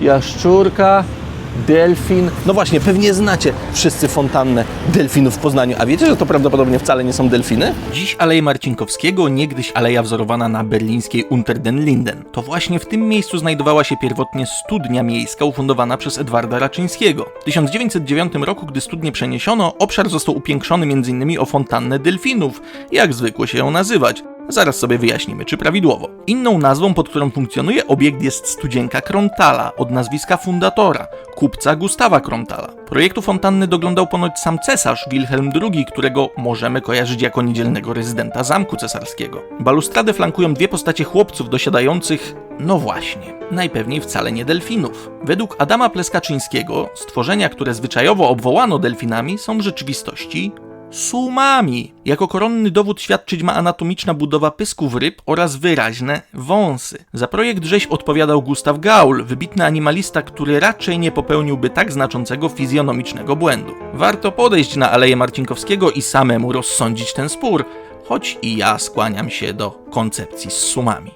jaszczurka, delfin. No właśnie, pewnie znacie wszyscy fontannę delfinów w Poznaniu. A wiecie, że to prawdopodobnie wcale nie są delfiny? Dziś Aleja Marcinkowskiego, niegdyś aleja wzorowana na berlińskiej Unter den Linden. To właśnie w tym miejscu znajdowała się pierwotnie studnia miejska ufundowana przez Edwarda Raczyńskiego. W 1909 roku, gdy studnię przeniesiono, obszar został upiększony m.in. o fontannę delfinów, jak zwykło się ją nazywać. Zaraz sobie wyjaśnimy, czy prawidłowo. Inną nazwą, pod którą funkcjonuje obiekt jest studzienka Krontala, od nazwiska fundatora, kupca Gustawa Krontala. Projektu fontanny doglądał ponoć sam cesarz Wilhelm II, którego możemy kojarzyć jako niedzielnego rezydenta zamku cesarskiego. Balustradę flankują dwie postacie chłopców dosiadających, no właśnie, najpewniej wcale nie delfinów. Według Adama Pleskaczyńskiego, stworzenia, które zwyczajowo obwołano delfinami, są w rzeczywistości sumami. Jako koronny dowód świadczyć ma anatomiczna budowa pysków ryb oraz wyraźne wąsy. Za projekt rzeźb odpowiadał Gustav Gaul, wybitny animalista, który raczej nie popełniłby tak znaczącego fizjonomicznego błędu. Warto podejść na Aleję Marcinkowskiego i samemu rozsądzić ten spór, choć i ja skłaniam się do koncepcji z sumami.